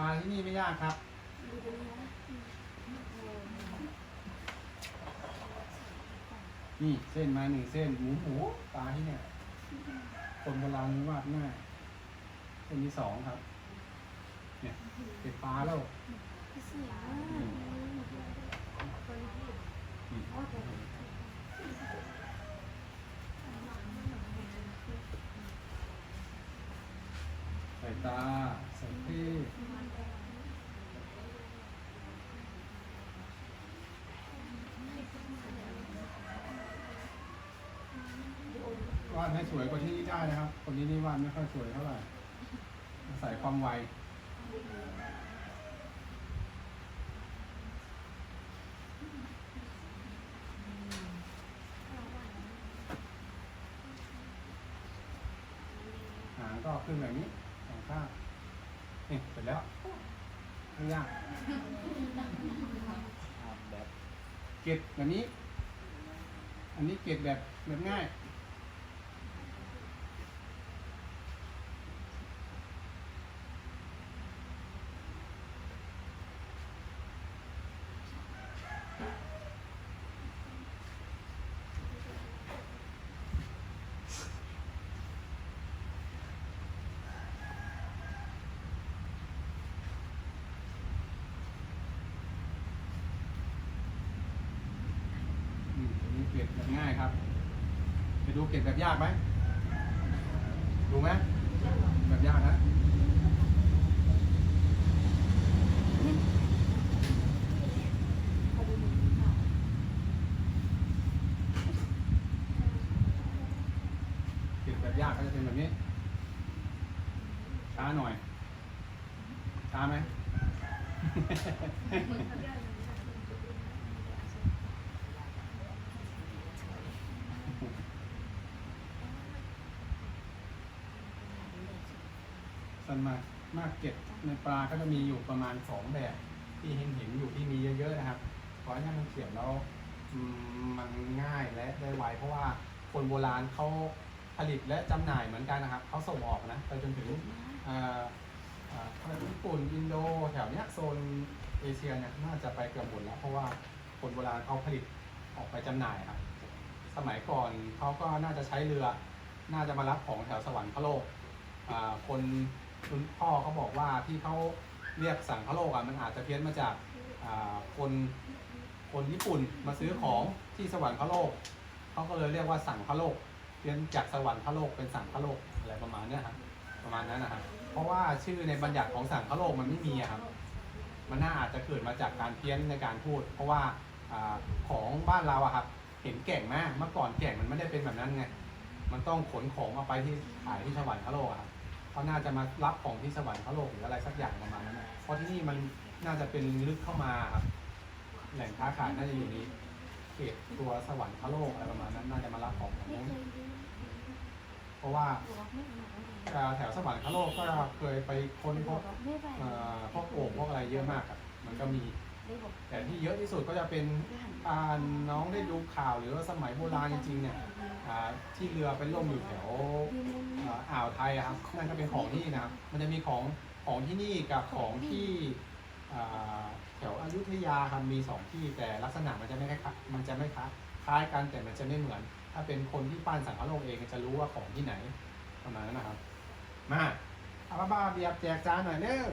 ลาที่นี่ไม่ยากครับ นี่เส้นมาหนึ่งเส้นหมูหมูปลาที่เนี่ย คนโบราณวาดง่ายเส้นที่สองครับ เนี่ยเป็นปลาแล้วใส่ตาใส่ที่าดให้สวยกว่าที่นี่ได้นะครับ คนนี้นี่วาดไม่ค่อยสวยเท่าไหร่ใส่ความไวหางก็ขึ้นแบบนี้สองข้างนี่เสร็จแล้วไม่ยากแบบเก็บแบบนี้ อันนี้เก็บแบบแบบง่าย อืมอันนี้เก็บแบบง่ายครับ ไปดูเก็บแบบยากไหมดูไหมแบบยากนะเก็บแบบยากก็จะเป็นแบบนี้ ช้าหน่อย ช้าไหม ส่วนมากมากเก็บในปลาก็จะมีอยู่ประมาณสองแบบที่เห็นเห็นอยู่ที่มีเยอะๆนะครับเพราะถ้ามันเขียนแล้วอืมมันง่ายและได้ไวเพราะว่าคนโบราณเขาผลิตและจำหน่ายเหมือนกันนะครับเขาส่งออกนะไปจนถึงเอ่อเอ่อญี่ปุ่นอินโดแถวเนี้ยโซนเอเชียเนี่ยน่าจะไปเกือบหมดแล้ว เพราะว่าคนโบราณเขาผลิตออกไปจำหน่ายครับ สมัยก่อนเขาก็น่าจะใช้เรือ น่าจะมารับของแถวสวรรคโลกอ่าคน คุณพ่อเขาบอกว่าที่เขาเรียกสังคโลกอะมันอาจจะเพี้ยนมาจากคนคนญี่ปุ่นมาซื้อของที่สวรรคโลกเขาก็เลยเรียกว่าสังคโลกเพี้ยนจากสวรรคโลกเป็นสังคโลกอะไรประมาณเนี้ยครับประมาณนั้นนะครับเพราะว่าชื่อในบัญญัติของสังคโลกมันไม่มีครับมันน่าอาจจะเกิดมาจากการเพี้ยนในการพูด เพราะว่าอของบ้านเราอะครับเห็นแก่งมากเมื่อก่อนแก่งมันไม่ได้เป็นแบบนั้นไงมันต้องขนของเอาไปที่ขายที่สวรรคโลกครับ เขาน่าจะมารับของที่สวรรคโลกหรืออะไรสักอย่างประมาณนั้นนะเพราะที่นี่มันน่าจะเป็นลึกเข้ามาครับ แหล่งค้าขายน่าจะอยู่ในเขตตัวสวรรคโลกอะไรประมาณนั้น น่าจะมารับของของนู้นเพราะว่าแถวสวรรคโลกก็เคยไปค้นพบพวกโอ่งพวกอะไรเยอะมากครับมันก็มีแต่ที่เยอะที่สุดก็จะเป็นอ่าน้องได้ดูข่าวหรือว่าสมัยโบราณจริงๆเนี่ย อ่าที่เรือเป็นล่มอยู่แถวอ่าอ่าวไทยอะครับนั่นก็เป็นของที่นะครับ มันจะมีของของที่นี่กับของที่อ่าแถวอยุธยาครับมีสองที่แต่ลักษณะมันจะไม่คล้ายมันจะไม่คล้ายคล้ายกันแต่มันจะไม่เหมือน ถ้าเป็นคนที่ปั้นสังคโลกเองจะรู้ว่าของที่ไหนประมาณนั้นนะครับ มาเอาบ้าๆเบียบแจกจานหน่อยเร็ว